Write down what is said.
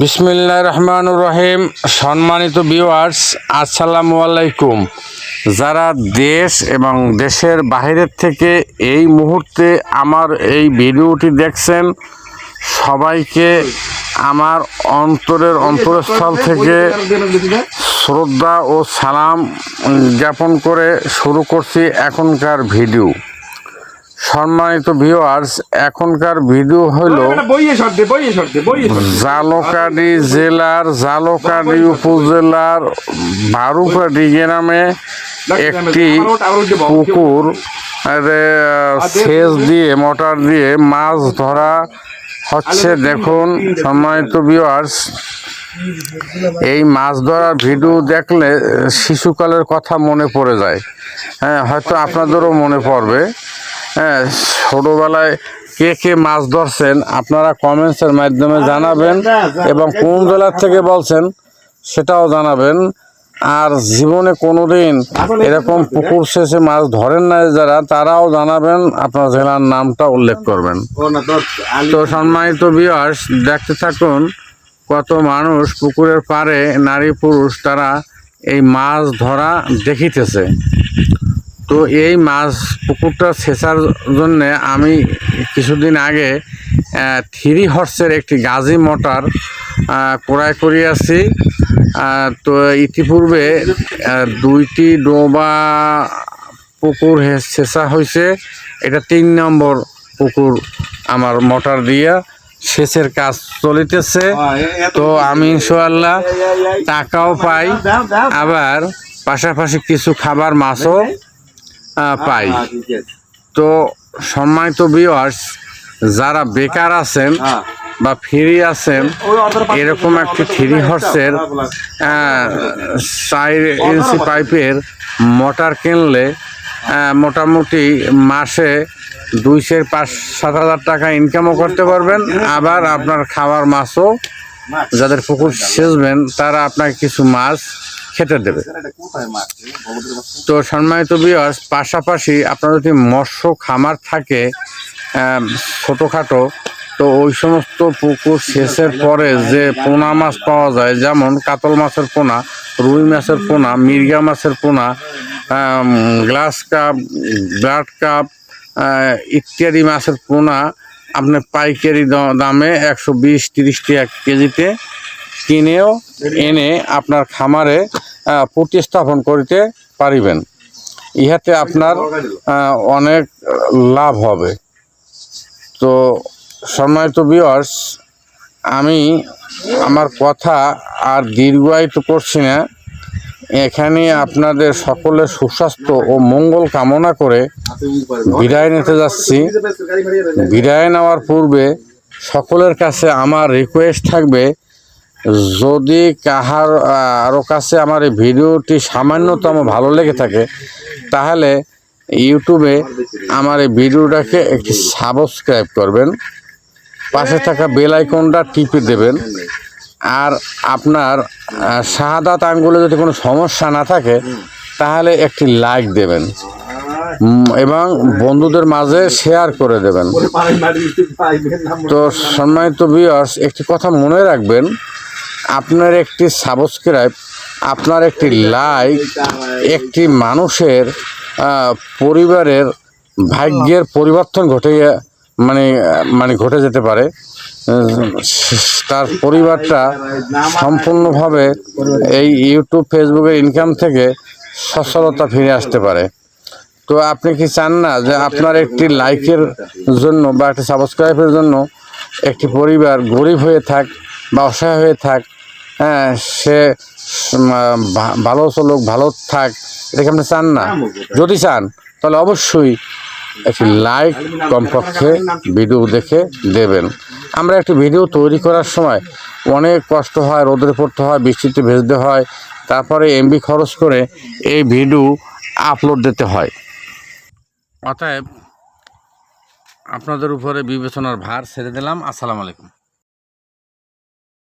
বিসমিল্লাহ রহমানুর রহিম সম্মানিত ভিউয়ার্স আসসালামু আলাইকুম। যারা দেশ এবং দেশের বাইরের থেকে এই মুহূর্তে আমার এই ভিডিওটি দেখছেন, সবাইকে আমার অন্তরের অন্তরস্থল থেকে শ্রদ্ধা ও সালাম জ্ঞাপন করে শুরু করছি এখনকার ভিডিও। সম্মানিত ভিউয়ার্স এখনকার ভিডিও হলো জালকাডি জেলার জালকাডি উপজেলার বারুকাডি গ্রামে একটি পুকুর সেচ দিয়ে মোটর দিয়ে মাছ ধরা হচ্ছে দেখুন সম্মানিত ভিউয়ার্স এই মাছ ধরার ভিডিও দেখলে শিশুকালের কথা মনে পড়ে যায় হ্যাঁ হয়তো আপনাদেরও মনে পড়বে হ্যাঁ ছোটোবেলায় কে কে মাছ ধরছেন আপনারা কমেন্টসের মাধ্যমে জানাবেন এবং কোন জেলার থেকে বলছেন সেটাও জানাবেন। আর জীবনে কোনো দিন এরকম পুকুর শেষে মাছ ধরেন না যারা, তারাও জানাবেন আপনার জেলার নামটা উল্লেখ করবেন। তো সম্মানিত বিয়ার্স দেখতে থাকুন কত মানুষ পুকুরের পাড়ে নারী পুরুষ তারা এই মাছ ধরা দেখিতেছে। তো এই মাছ পুকুরটা ছেঁচার জন্য আমি কিছুদিন আগে থ্রি হর্সের একটি গাজি মোটর ক্রয় করিয়াছি তো ইতিপূর্বে দুইটি ডোবা পুকুর ছেঁচা হয়েছে এটা তিন নম্বর পুকুর আমার মোটর দিয়া সেচের কাজ চলিতেছে। তো আমি ইনশাল্লাহ টাকাও পাই। আবার পাশাপাশি কিছু খাবার মাছও পাই। তো সম্মানিত ভিউয়ার্স যারা বেকার আছেন বা ফ্রি আছেন এরকম একটি থ্রি হর্সের চার ইঞ্চি পাইপের মোটর কিনলে মোটামুটি মাসে দুইশো পাঁচ সাত হাজার টাকা ইনকামও করতে পারবেন। আবার আপনার খাওয়ার মাছও যাদের পুকুর সেচবেন তারা আপনাকে কিছু মাছ খেতে দেবে। তো সম্মানিত বিয়ার্স পাশাপাশি আপনার যদি মৎস্য খামার থাকে ছোটোখাটো তো ওই সমস্ত পুকুর শেষের পরে যে পোনা মাছ পাওয়া যায় যেমন কাতল মাছের পোনা রুই মাছের পোনা মির্গা মাছের পোনা গ্লাস কাপ ব্লাড কাপ ইত্যাদি মাছের পোনা আপনি পাইকারি দামে একশো বিশ তিরিশ টাকা কেজিতে কিনেও এনে আপনার খামারে প্রতিস্থাপন করিতে পারিবেন। ইহাতে আপনার অনেক লাভ হবে। তো সম্মানিত বিয়ার্স আমি আমার কথা আর দীর্ঘায়িত করছি না। এখানে আপনাদের সকলের সুস্বাস্থ্য ও মঙ্গল কামনা করে বিদায় নিতে যাচ্ছি। বিদায় নেওয়ার পূর্বে সকলের কাছে আমার রিকোয়েস্ট থাকবে যদি কাহার আরও কাছে আমার এই ভিডিওটি সামান্যতম ভালো লেগে থাকে, তাহলে ইউটিউবে আমার এই ভিডিওটাকে একটি সাবস্ক্রাইব করবেন, পাশে থাকা বেল আইকনটা টিপে দেবেন, আর আপনার শাহাদাত আঙ্গুলে যদি কোনো সমস্যা না থাকে, তাহলে একটি লাইক দেবেন এবং বন্ধুদের মাঝে শেয়ার করে দেবেন। তো সম্মানিত ভিউয়ার্স একটি কথা মনে রাখবেন আপনার একটি সাবস্ক্রাইব আপনার একটি লাইক একটি মানুষের পরিবারের ভাগ্যের পরিবর্তন ঘটে মানে মানে ঘটে যেতে পারে। তার পরিবারটা সম্পূর্ণভাবে এই ইউটিউব ফেসবুকের ইনকাম থেকে সচ্ছলতা ফিরে আসতে পারে। তো আপনি কি চান না যে আপনার একটি লাইকের জন্য বা একটি সাবস্ক্রাইবের জন্য একটি পরিবার গরিব হয়ে থাক বা অসহায় হয়ে থাক হ্যাঁ সে ভালো চলুক ভালো থাক এটাকে আপনি চান না? যদি চান তাহলে অবশ্যই একটি লাইক কমপক্ষে ভিডিও দেখে দেবেন। আমরা একটি ভিডিও তৈরি করার সময় অনেক কষ্ট হয় রোদে পড়তে হয় বৃষ্টিতে ভেজতে হয় তারপরে এমবি খরচ করে এই ভিডিও আপলোড দিতে হয়। অতএব আপনাদের উপরে বিবেচনার ভার ছেড়ে দিলাম। আসসালামু আলাইকুম।